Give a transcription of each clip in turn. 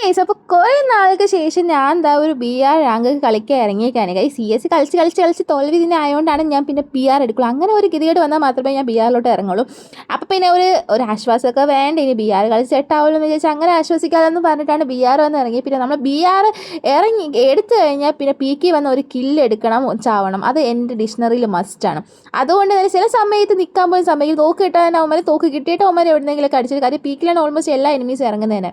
Guys അപ്പോൾ കുറേ നാൾക്ക് ശേഷം ഞാൻ എന്താ ഒരു ബി ആർ റാങ്ക് കളിക്കാൻ ഇറങ്ങിയേക്കാണ് ഗൈസ് സി എസ് കളിച്ച് കളിച്ച് കളിച്ച് തോൽവി തന്നെ ആയതുകൊണ്ടാണ് ഞാൻ പിന്നെ പി ആർ എടുക്കുള്ളൂ. അങ്ങനെ ഒരു ഗതികേട് വന്നാൽ മാത്രമേ ഞാൻ ബി ആറിലോട്ട് ഇറങ്ങുള്ളൂ. അപ്പോൾ പിന്നെ ഒരു ഒരു ആശ്വാസമൊക്കെ വേണ്ട ഇനി ബി ആർ കളിച്ച് സെറ്റാവുള്ളൂ എന്ന് വിചാരിച്ചാൽ അങ്ങനെ ആശ്വസിക്കാതെന്ന് പറഞ്ഞിട്ടാണ് ബി ആർ വന്ന് ഇറങ്ങി പിന്നെ നമ്മൾ ബി ആർ ഇറങ്ങി എടുത്തു കഴിഞ്ഞാൽ പിന്നെ പി കെ വന്ന് ഒരു കില്ല് എടുക്കണം ചാവണം. അത് എന്റെ ഡിക്ഷണറിയിൽ മസ്റ്റാണ് അതുകൊണ്ട് തന്നെ ചില സമയത്ത് നിൽക്കാൻ പോയ സമയത്ത് തോക്ക് കിട്ടാൻ അവന്മാരെ തോക്ക് കിട്ടിയിട്ട് അവന്മാർ എവിടെന്നെങ്കിലൊക്കെ അടിച്ചിട്ട് കാര്യം പീക്കിലാണ് ഓൾമോസ്റ്റ് എല്ലാ എനിമീസും ഇറങ്ങുന്നതിന്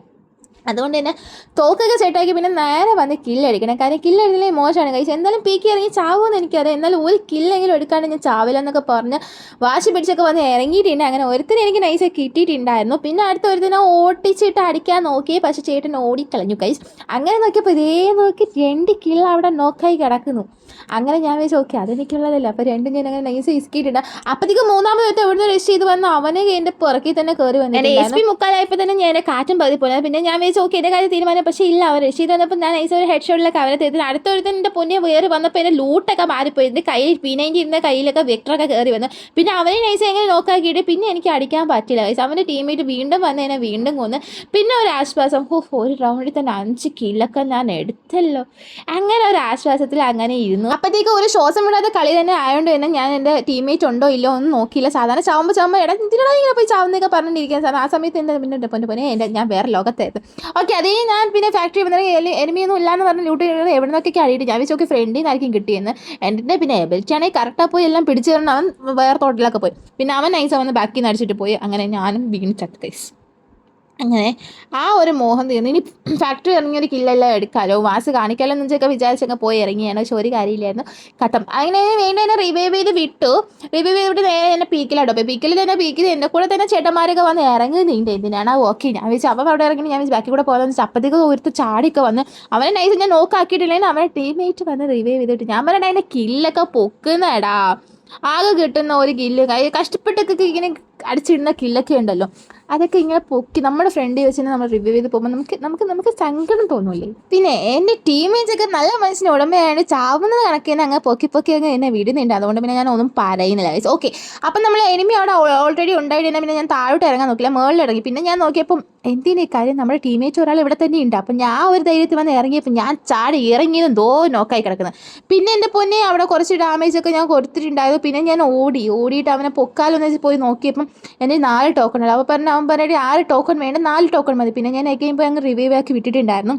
അതുകൊണ്ട് തന്നെ തോക്കൊക്കെ സെറ്റാക്കി പിന്നെ നേരെ വന്ന് കില്ലടിക്കണം കാരണം കില്ലടിച്ചില്ലെങ്കിൽ മോശമാണ്. കഴിച്ച് എന്തായാലും പീക്കി ഇറങ്ങി ചാവുമെന്ന് എനിക്കറിയാം. എന്നാലും ഒരു കില്ലെങ്കിലും എടുക്കാണ്ട് ഞാൻ ചാവില്ല എന്നൊക്കെ പറഞ്ഞ് വാശി പിടിച്ചൊക്കെ വന്ന് ഇറങ്ങിയിട്ടുണ്ട്. അങ്ങനെ ഒരുത്തിന് എനിക്ക് നൈസായി കിട്ടിയിട്ടുണ്ടായിരുന്നു. പിന്നെ അടുത്ത ഒരുത്തിനെ ഓടിച്ചിട്ട് അടിക്കാൻ നോക്കി. പക്ഷെ ചേട്ടൻ ഓടിക്കളഞ്ഞു. കൈസ് അങ്ങനെ നോക്കിയപ്പോൾ ഇതേ നോക്കി രണ്ട് കില്ല അവിടെ നോക്കായി കിടക്കുന്നു. അങ്ങനെ ഞാൻ വെച്ച് ഓക്കെ അതെനിക്കുള്ളതല്ല അപ്പോൾ രണ്ടും ഞാൻ അങ്ങനെ നൈസ് ഇസ്കിയിട്ടുണ്ട് അപ്പോഴത്തേക്ക് മൂന്നാമത് എവിടുന്ന് രക്ഷ ചെയ്ത് വന്ന്? അവനെ എന്റെ പുറകിൽ തന്നെ കയറി വന്നു മുക്കാലായപ്പോൾ തന്നെ ഞാൻ കാറ്റും പതി പോലെ പിന്നെ ഞാൻ വെച്ച് ഓക്കെ എന്റെ കാര്യം തീരുമാനം. പക്ഷേ ഇല്ല അവർ രക്ഷ ചെയ്ത് വന്നപ്പോൾ ഞാൻ നൈസ് ഒരു ഹെഡ് ഷോട്ടിലൊക്കെ അവരെ തീർത്തിന് അടുത്തൊരുത്തൻ എന്റെ പൊന്നെ വേറെ വന്നപ്പോൾ എന്റെ ലൂട്ടൊക്കെ മാറിപ്പോയി. എന്റെ കയ്യിൽ പീനൈന്റെ ഇരുന്ന കയ്യിലൊക്കെ വെക്ടറൊക്കെ കയറി വന്നു. പിന്നെ അവനെ നൈസ് എങ്ങനെ നോക്കാക്കിയിട്ട് പിന്നെ എനിക്ക് അടിക്കാൻ പറ്റില്ല. ഗൈസ് അവന്റെ ടീമേറ്റ് വീണ്ടും വന്ന് എന്നെ വീണ്ടും കൊന്ന്. പിന്നെ ഒരു ആശ്വാസം ഓ ഒരു റൗണ്ടിൽ തന്നെ അഞ്ച് കില്ലൊക്കെ ഞാൻ എടുത്തല്ലോ. അങ്ങനെ ഒരു ആശ്വാസത്തിൽ അങ്ങനെ ഇരുന്നു അപ്പോഴത്തേക്ക് ഒരു ശ്വാസം വിടാതെ കളി തന്നെ ആയതുകൊണ്ട് തന്നെ ഞാൻ എന്റെ ടീംമേറ്റ് ഉണ്ടോ ഇല്ലോ ഒന്നും നോക്കിയില്ല. സാധാരണ ചാവുമ്പോൾ ചാവുമ്പോൾ ഇട ഇതിനടാ ഇങ്ങനെ പോയി ചാവുന്നൊക്കെ പറഞ്ഞിരിക്കാൻ സാർ ആ സമയത്ത് എന്റെ പിന്നെ പൊന്നെ പൊന്നെ എന്റെ ഞാൻ വേറെ ലോകത്തായിരുന്നു ഓക്കെ അതേ ഞാൻ പിന്നെ ഫാക്ടറി വന്നിട്ട് എനിമിയൊന്നും ഇല്ലാന്ന് പറഞ്ഞ് ലൂട്ട് എവിടെ നിന്നൊക്കെ അടിയിട്ട് ഞാൻ വെച്ചൊക്കെ ഫ്രണ്ടിൽ നിന്നായിരിക്കും കിട്ടിയെന്ന്. എന്റെ പിന്നെ എബിലിറ്റി ആണെങ്കിൽ കറക്റ്റായി പോയി എല്ലാം പിടിച്ചു തരണം. അവൻ വേറെ തോട്ടിലൊക്കെ പോയി. പിന്നെ അവൻ നൈസ് അവൻ ബാക്കിൽ നിന്ന് അടിച്ചിട്ട് പോയി. അങ്ങനെ ഞാനും വീണ്ടും ചത്ത് അങ്ങനെ ആ ഒരു മോഹം തീർന്നു. ഇനി ഫാക്ടറി ഇറങ്ങിയ ഒരു കില്ലെല്ലാം എടുക്കാലോ? വാസ് കാണിക്കാലോ എന്ന് വെച്ചൊക്കെ വിചാരിച്ചൊക്കെ പോയി ഇറങ്ങിയാണ്. പക്ഷെ ഒരു കാര്യമില്ലായിരുന്നു. കട്ടം അങ്ങനെ വേണ്ട തന്നെ റിവൈവ് ചെയ്ത് വിട്ടു. റിവൈവ് ചെയ്തിട്ട് നേരെ തന്നെ പീക്കിലാട്ടോ അപ്പോൾ പീക്കിൽ തന്നെ പീക്കിൽ എന്റെ കൂടെ തന്നെ ചേട്ടന്മാരൊക്കെ വന്ന് ഇറങ്ങി ഇറങ്ങുന്നുണ്ട് എന്തിനാണ്? ഓക്കെ ഞാൻ വെച്ചാൽ അവൻ അവിടെ ഇറങ്ങി ഞാൻ ബാക്കി കൂടെ പോകാൻ വെച്ചാൽ അപ്പത്തേക്ക് ഒരുത്ത് ചാടിയൊക്കെ വന്ന് അവനെ നൈസ് ഞാൻ നോക്കാക്കിയിട്ടില്ലെങ്കിൽ അവനെ ടീമേറ്റ് വന്ന് റിവൈവ് ചെയ്തിട്ട് ഞാൻ പറഞ്ഞിട്ടുണ്ടെങ്കിൽ അതിന്റെ കില്ലൊക്കെ പൊക്കുന്നടാ. ആകെ കിട്ടുന്ന ഒരു കില്ല് കഷ്ടപ്പെട്ടൊക്കെ ഇങ്ങനെ അടിച്ചിടുന്ന കില്ലൊക്കെ ഉണ്ടല്ലോ. അതൊക്കെ ഇങ്ങനെ പൊക്കി നമ്മുടെ ഫ്രണ്ട് വെച്ചിട്ട് നമ്മൾ റിവ്യൂ ചെയ്ത് പോകുമ്പോൾ നമുക്ക് നമുക്ക് നമുക്ക് സങ്കടം തോന്നൂലേ പിന്നെ എന്റെ ടീമേജൊക്കെ നല്ല മനസ്സിന് ഉടമയാണ്. ചാവുന്നത് കണക്കിന് അങ്ങ് പൊക്കി പൊക്കി അങ്ങ് എന്നെ വിടുന്നുണ്ട്. അതുകൊണ്ട് പിന്നെ ഞാൻ ഒന്നും പറയുന്നില്ല. ഓക്കെ അപ്പം നമ്മൾ എനിമി അവിടെ ഓൾറെഡി ഉണ്ടായിട്ട് പിന്നെ ഞാൻ താഴോട്ട് ഇറങ്ങാൻ നോക്കില്ല മുകളിൽ ഇറങ്ങി. പിന്നെ ഞാൻ നോക്കിയപ്പം എന്തിനെ കാര്യം? നമ്മുടെ ടീമേറ്റ് ഒരാൾ ഇവിടെ തന്നെ ഉണ്ട്. അപ്പം ഞാൻ ഒരു ധൈര്യത്തിൽ വന്ന് ഇറങ്ങിയപ്പോൾ ഞാൻ ചാടി ഇറങ്ങിയതും ദോ നോക്കായി കിടക്കുന്നത് പിന്നെ എന്റെ പൊന്നെ അവിടെ കുറച്ച് ഡാമേജ് ഒക്കെ ഞാൻ കൊടുത്തിട്ടുണ്ടായത് പിന്നെ ഞാൻ ഓടി ഓടിയിട്ട് അവനെ പൊക്കാലൊന്ന് വെച്ച് പോയി നോക്കിയപ്പം എന്റെ നാല് ടോക്കൺ ഉണ്ട് അപ്പോൾ പറഞ്ഞു അവൻ പറഞ്ഞിട്ട് ആറ് ടോക്കൺ വേണ്ട നാല് ടോക്കൺ മതി. പിന്നെ ഞാൻ ഒക്കെ ഇപ്പോൾ അങ്ങ് റിവൈവ് ആക്കി വിട്ടിട്ടുണ്ടായിരുന്നു.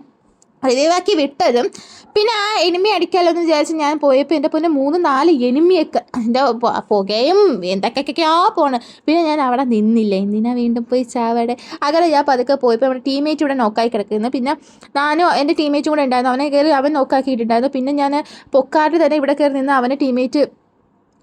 റിവൈവ് ആക്കി വിട്ടതും പിന്നെ ആ എനിമി അടിക്കാമല്ലോ എന്ന് വിചാരിച്ച് ഞാൻ പോയപ്പോൾ എന്റെ പൊന്നെ മൂന്ന് നാല് എനിമിയൊക്കെ എന്റെ പുകയും എന്തൊക്കെയൊക്കെയാ പോണ്. പിന്നെ ഞാൻ അവിടെ നിന്നില്ല? എന്തിനാ വീണ്ടും പോയി ചാവടെ അങ്ങനെ ഞാൻ പതുക്കെ പോയപ്പോൾ നമ്മുടെ ടീമേറ്റ് ഇവിടെ നോക്കായി കിടക്കുന്നു. പിന്നെ ഞാനും എന്റെ ടീമേറ്റും കൂടെ ഉണ്ടായിരുന്നു. അവനെ കയറി അവൻ നോക്കാക്കിയിട്ടുണ്ടായിരുന്നു പിന്നെ ഞാൻ പൊക്കാട്ട് തന്നെ ഇവിടെ കയറി നിന്ന് അവന്റെ ടീമേറ്റ്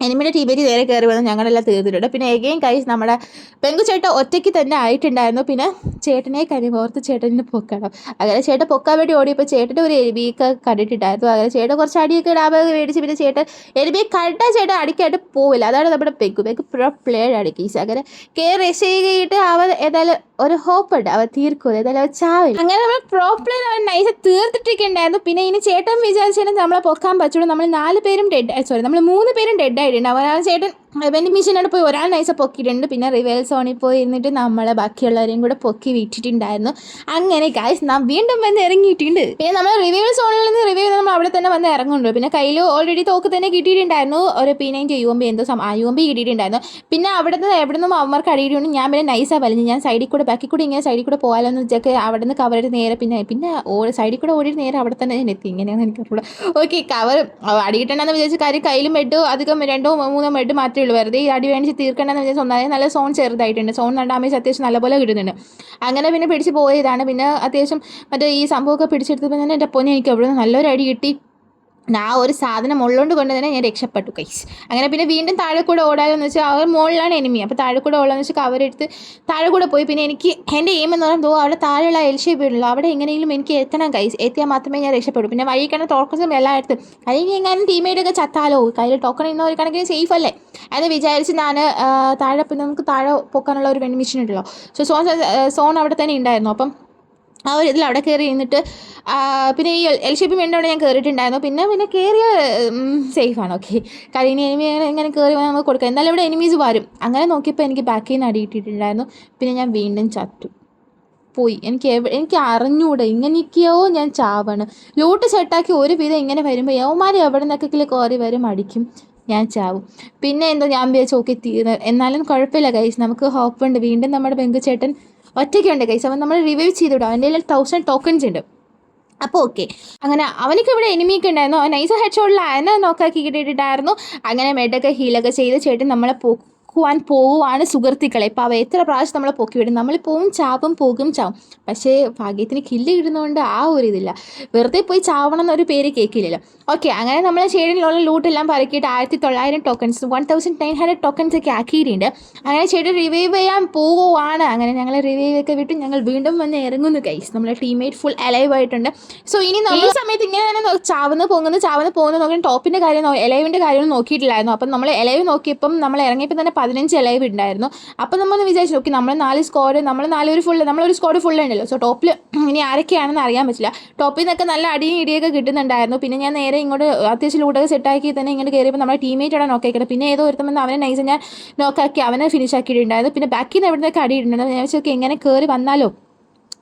എനിമിയുടെ ടീമേറ്റ് നേരെ കയറി വന്ന് ഞങ്ങളെല്ലാം തീർത്തിട്ടുണ്ട്. പിന്നെ എഗെയിൻ കൈസ് നമ്മുടെ പെങ്കുചേട്ട ഒറ്റയ്ക്ക് തന്നെ ആയിട്ടുണ്ടായിരുന്നു. പിന്നെ ചേട്ടനെ കാര്യം ഓർത്ത് ചേട്ടനെ പൊക്കണം. അങ്ങനെ ചേട്ടൻ പൊക്കാൻ വേണ്ടി ഓടിയപ്പോൾ ചേട്ടന്റെ ഒരു എരുമിയൊക്കെ കണ്ടിട്ടുണ്ടായിരുന്നു. അങ്ങനെ ചേട്ടൻ കുറച്ച് അടിയൊക്കെ ഇടാമൊക്കെ മേടിച്ച് പിന്നെ ചേട്ടൻ എരുവിയെ കണ്ട ചേട്ടൻ അടിക്കായിട്ട് പോവില്ല. അതാണ് നമ്മുടെ പെങ്കു. പെങ്കു പ്രോ പ്ലെയർ അങ്ങനെ കയറി ചെയ്തിട്ട് അവൻ ഏതായാലും ഒരു ഹോപ്പ് ഉണ്ട്. അവൻ തീർക്കും ഏതായാലും അവൻ ചാവില്ല. അങ്ങനെ നമ്മൾ പ്രോപ്ലേ അവൻ നൈസ് തീർത്തിട്ടൊക്കെ ഉണ്ടായിരുന്നു പിന്നെ ഇനി ചേട്ടൻ വിചാരിച്ചാലും നമ്മളെ പൊക്കാൻ പറ്റുള്ളൂ നമ്മൾ നാല് പേരും ഡെഡ് സോറി നമ്മൾ മൂന്ന് പേരും ഡെഡ് അവൻ അവൻ ചേട്ടൻ വെൻഡിങ് മെഷീനോട് പോയി. ഒരാൾ നൈസ പൊക്കിയിട്ടുണ്ട്. പിന്നെ റിവേൽ സോണിൽ പോയി ഇരുന്നിട്ട് നമ്മളെ ബാക്കിയുള്ളവരെയും കൂടെ പൊക്കി വിറ്റിട്ടുണ്ടായിരുന്നു അങ്ങനെ ഗായ്സ് നാം വീണ്ടും വന്ന് ഇറങ്ങിയിട്ടുണ്ട്. പിന്നെ നമ്മൾ റിവ്യൂ സോണിൽ നിന്ന് റിവ്യൂ നമ്മൾ അവിടെ തന്നെ വന്ന് ഇറങ്ങുന്നുണ്ട്. പിന്നെ കയ്യിൽ ഓൾറെഡി തോക്ക് തന്നെ കിട്ടിയിട്ടുണ്ടായിരുന്നു. ഒരു P ninety U M B എന്തോ ആ യു എം ബി കിട്ടിയിട്ടുണ്ടായിരുന്നു. പിന്നെ അവിടെ നിന്ന് എവിടെ നിന്നും അവന്മാർക്ക് അടിയിട്ടുണ്ട് ഞാൻ പിന്നെ നൈസാ വലിഞ്ഞു. ഞാൻ സൈഡിൽ കൂടെ ബാക്കി കൂടി ഇങ്ങനെ സൈഡിൽ കൂടെ പോകാലോ എന്ന് വെച്ചൊക്കെ അവിടെ നിന്ന് കവറിട്ട് നേരെ പിന്നെ പിന്നെ സൈഡിൽ കൂടെ ഓടി നേരെ അവിടെ തന്നെ ഞാൻ എത്തി. ഇങ്ങനെയാണെന്ന് എനിക്കറിയില്ല ഓക്കെ കവർ അടിയിട്ടുണ്ടെന്ന് വിചാരിച്ച കാര്യം കയ്യിലും മെഡ് അധികം രണ്ടോ മൂന്നോ മെഡ് മാത്രമേ ഉള്ളൂ. വെറുതെ ഈ അടി വേണിച്ച് തീർക്കണമെന്ന് വെച്ചാൽ ഒന്നാമത് നല്ല സോൺ ചെറുതായിട്ടുണ്ട്. സോൺ ഡാമേജ് അത്യാവശ്യം നല്ലപോലെ കിട്ടുന്നുണ്ട്. അങ്ങനെ പിന്നെ പിടിച്ച് പോയതാണ്. പിന്നെ അത്യാവശ്യം മറ്റേ ഈ സംഭവമൊക്കെ പിടിച്ചെടുത്തപ്പോൾ തന്നെ എന്റെ പൊന്നെ എനിക്ക് അവിടെ നല്ലൊരു അടി കിട്ടി. ആ ഒരു സാധനം ഉള്ളതുകൊണ്ട് കൊണ്ട് തന്നെ ഞാൻ രക്ഷപ്പെട്ടു കൈസ് അങ്ങനെ പിന്നെ വീണ്ടും താഴെ കൂടെ ഓടാമെന്ന് വെച്ചാൽ അവർ മുകളിലാണ് എനിമി അപ്പോൾ താഴെ കൂടെ ഓടാന്ന് വെച്ചാൽ കവറെടുത്ത് താഴെ കൂടെ പോയി. പിന്നെ എനിക്ക് എന്റെ എയിം എന്ന് പറയുമ്പോൾ അവിടെ താഴെയുള്ള എൽ ഷേപ്പ് ഉള്ളൂ അവിടെ എങ്ങനെയെങ്കിലും എനിക്ക് എത്തണം കൈസ് എത്തിയാൽ മാത്രമേ ഞാൻ രക്ഷപ്പെടൂ. പിന്നെ വഴി കണ്ട ടോക്കൺസും എല്ലാം എടുത്ത് അല്ലെങ്കിൽ എങ്ങാനും ടീമേറ്റൊക്കെ ചത്താലോ കയ്യിൽ ടോക്കൺ ഇന്ന ഒരു കണക്കിന് സേഫ് അല്ലേ? എന്ന് വിചാരിച്ച് ഞാൻ താഴെ നമുക്ക് താഴെ പൊക്കാനുള്ള ഒരു വെണ്ണി മെഷീൻ ഉണ്ടല്ലോ. സോ സോൺ സോൺ അവിടെ തന്നെ ഉണ്ടായിരുന്നു. അപ്പം ആ ഒരു ഇതിൽ അവിടെ കയറി ഇരുന്നിട്ട് പിന്നെ ഈ എൽ ഷേപ്പ് വേണ്ട അവിടെ ഞാൻ കയറിയിട്ടുണ്ടായിരുന്നു. പിന്നെ പിന്നെ കയറിയ സേഫാണ് ഓക്കെ കാര്യം ഇനി എനിമി ഇങ്ങനെ കയറി നമുക്ക് കൊടുക്കാം. എന്നാലും ഇവിടെ എനിമീസ് വരും. അങ്ങനെ നോക്കിയപ്പോൾ എനിക്ക് ബാക്കിൽ നിന്ന് അടിയിട്ടിട്ടുണ്ടായിരുന്നു പിന്നെ ഞാൻ വീണ്ടും ചത്തു. പോയി. എനിക്ക് എനിക്ക് അറിഞ്ഞൂടെ. ഇങ്ങനെയൊക്കെയോ ഞാൻ ചാവണം. ലൂട്ട് സെട്ടാക്കി ഒരു വിധം ഇങ്ങനെ വരുമ്പോൾ യവന്മാർ എവിടെ നിന്നൊക്കെ കയറി വരും അടിക്കും. ഞാൻ ചാവും. പിന്നെ എന്താ ഞാൻ വിചാരിച്ചു ഓക്കെ തീർന്ന്. എന്നാലും കുഴപ്പമില്ല ഗൈസ് നമുക്ക് ഹോപ്പുണ്ട് വീണ്ടും നമ്മുടെ ബെങ്കുചേട്ടൻ ഒറ്റയ്ക്കുണ്ട് ഗൈസ് അവൻ നമ്മൾ റിവൈവ് ചെയ്തു വിടും അവന്റെ കയ്യിൽ തൗസൻഡ് ടോക്കൺസ് ഉണ്ട്. അപ്പോൾ ഓക്കെ അങ്ങനെ അവനക്ക് ഇവിടെ എനിമിയൊക്കെ ഉണ്ടായിരുന്നു. അവൻ നൈസ് ഹെഡ് ഷോട്ടിൽ അതിനെ നോക്കാക്കി കിട്ടിയിട്ടുണ്ടായിരുന്നു അങ്ങനെ മെഡൊക്കെ ഹീലൊക്കെ ചെയ്ത് ചേട്ടൻ നമ്മളെ പൊക്കുവാൻ പോവുകയാണ് സുഹൃത്തുക്കളെ. ഇപ്പോൾ അവ എത്ര പ്രാവശ്യം നമ്മളെ പൊക്കി വിടും? നമ്മൾ പോവും ചാവും പോകും ചാവും. പക്ഷേ ഭാഗ്യത്തിന് കില്ല് കിട്ടുന്നതുകൊണ്ട് ആ ഒരു ഇതില്ല. വെറുതെ പോയി ചാവണം എന്നൊരു പേര് കേൾക്കില്ലല്ലോ ഓക്കെ അങ്ങനെ നമ്മളെ ചേട്ടനിലുള്ള ലൂട്ടെല്ലാം പറക്കിയിട്ട് ആയിരത്തി തൊള്ളായിരം tokens one thousand nine hundred tokens ഒക്കെ ആക്കിയിട്ടുണ്ട്. അങ്ങനെ ഷെയ്ഡ് റിവൈവ് ചെയ്യാൻ പോവുകയാണ് അങ്ങനെ ഞങ്ങൾ റിവൈവ് ഒക്കെ വിട്ട്. ഞങ്ങൾ വീണ്ടും വന്ന് ഇറങ്ങുന്നു കൈസ് നമ്മളെ ടീമേറ്റ് ഫുൾ അലൈവ് ആയിട്ടുണ്ട്. സോ ഇനി നമ്മൾ സമയത്ത് ഇങ്ങനെ തന്നെ ചാവുന്ന പോകുന്നു ചാവുന്ന പോകുന്നു നോക്കി ടോപ്പിന്റെ കാര്യം എലൈവിന്റെ കാര്യം നോക്കിയിട്ടില്ലായിരുന്നു. അപ്പം നമ്മൾ എലൈവ് നോക്കിയപ്പം നമ്മൾ ഇറങ്ങിയപ്പോൾ തന്നെ പതിനഞ്ച് എലൈവ് ഉണ്ടായിരുന്നു അപ്പോൾ നമ്മളൊന്ന് വിചാരിച്ചു ഓക്കെ നമ്മൾ നാല് സ്കോഡ് നമ്മൾ നാലൊരു ഫുൾ നമ്മളൊരു സ്കോഡ് ഫുൾ ഉണ്ടല്ലോ. സോ ടോപ്പിൽ ഇനി ആരൊക്കെയാണെന്ന് അറിയാൻ പറ്റില്ല. ടോപ്പിൽ നിന്നൊക്കെ നല്ല അടിയും ഇടിയൊക്കെ കിട്ടുന്നുണ്ടായിരുന്നു. പിന്നെ ഞാൻ നേരെ ഇങ്ങോട്ട് അത്യാവശ്യം ലൂട്ടൊക്കെ സെറ്റാക്കി തന്നെ ഇങ്ങോട്ട് കയറിയപ്പോൾ നമ്മുടെ ടീമേറ്റ് അവിടെ നോക്കിയേക്കണം പിന്നെ ഏതോ ഒരുത്തം അവനെ നൈസ് ഞാൻ നോക്കാക്കി അവനെ ഫിനിഷ് ആക്കിയിട്ടുണ്ടായിരുന്നു പിന്നെ ബാക്കിൽ നിന്ന് എവിടെ നിന്നൊക്കെ അടി ഇടുന്നുണ്ട് ഞാൻ വെച്ചൊക്കെ എങ്ങനെ കയറി വന്നാലോ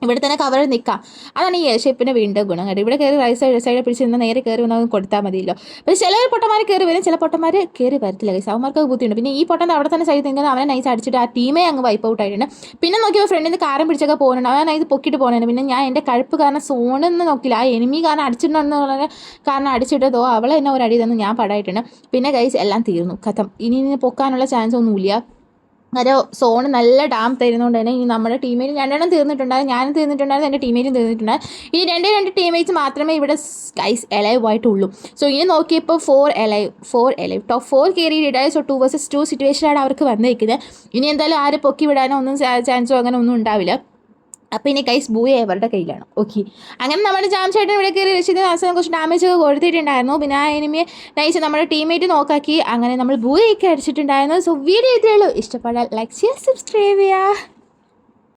ഇവിടെ തന്നെ കവർ നിൽക്കാം. അതാണ് ഈ ഷേപ്പിന് വീണ്ടും ഗുണം കേട്ടോ ഇവിടെ കയറി റൈസ് സൈഡ് സൈഡ് പിടിച്ച് നിന്ന് നേരെ കയറി വന്നാൽ കൊടുത്താൽ മതിയല്ലോ. പക്ഷേ ചില പൊട്ടന്മാർ കയറി വരും ചില പൊട്ടന്മാർ കയറി വരത്തില്ല. കൈസ് അവന്മാർക്ക് ബുദ്ധിയുണ്ട്. പിന്നെ ഈ പൊട്ടൻ അവിടെ തന്നെ സൈഡ് നിൽക്കുന്നത് അവനെ നൈസ് അടിച്ചിട്ട് ആ ടീമേ അങ്ങ് വൈപ്പ് ഔട്ട് ആയിട്ടുണ്ട്. പിന്നെ നോക്കിയപ്പോൾ ഫ്രണ്ടിൽ നിന്ന് കാരം പിടിച്ചൊക്കെ പോകുന്നുണ്ട് അവൻ നൈസ് പൊക്കിയിട്ട് പോകുന്നുണ്ട് പിന്നെ ഞാൻ എന്റെ കഴുപ്പ് കാരണം സോണെന്ന് നോക്കില്ല ആ എനിമി കാരണം അടിച്ചിട്ടുണ്ടെന്നുള്ള കാരണം അടിച്ചിട്ടതോ അവളെ എന്നെ ഒരു അടി തന്നു ഞാൻ പടായിട്ടുണ്ട് പിന്നെ കൈസ് എല്ലാം തീർന്നു. കഥം. ഇനി ഇനി പൊക്കാനുള്ള ചാൻസ് ഒന്നുമില്ല. ഒരു സോണ് നല്ല ഡാം തരുന്നതുകൊണ്ട് തന്നെ ഇനി നമ്മുടെ ടീമേറ്റ് രണ്ടെണ്ണം തീർന്നിട്ടുണ്ടായിരുന്നു ഞാനും തീർന്നിട്ടുണ്ടായിരുന്നു എന്റെ ടീമേറ്റും തീർന്നിട്ടുണ്ടായിരുന്നു ഈ രണ്ടേ രണ്ട് ടീമേറ്റ്സ് മാത്രമേ ഇവിടെ സ്കൈസ് എലൈവ് ആയിട്ടുള്ളൂ. സോ ഇനി നോക്കിയപ്പോൾ four alive four alive top four കയറി ഇടായ സോ ടു വേഴ്സസ് ടു സിറ്റുവേഷനാണ് അവർക്ക് വന്നിരിക്കുന്നത് ഇനി എന്തായാലും ആരെ പൊക്കി വിടാനോ ഒന്നും ചാൻസോ അങ്ങനെ ഒന്നും ഉണ്ടാവില്ല. അപ്പോൾ ഇനി കൈസ് ബൂയ അവരുടെ കയ്യിലാണ്. ഓക്കെ അങ്ങനെ നമ്മുടെ ജാം ചേട്ടൻ ഇവിടെ കയറി രക്ഷിത കുറച്ച് ഡാമേജ് ഒക്കെ കൊടുത്തിട്ടുണ്ടായിരുന്നു പിന്നെ ആ എനിമിയെ നയിച്ച് നമ്മുടെ ടീമേറ്റ് നോക്കാക്കി. അങ്ങനെ നമ്മൾ ബൂയൊക്കെ അടിച്ചിട്ടുണ്ടായിരുന്നു. സോ വീഡിയോ ഇതേ ഉള്ളൂ. ഇഷ്ടപ്പെടാൻ ലൈക്ക് ചെയ്യുക സബ്സ്ക്രൈബ് ചെയ്യുക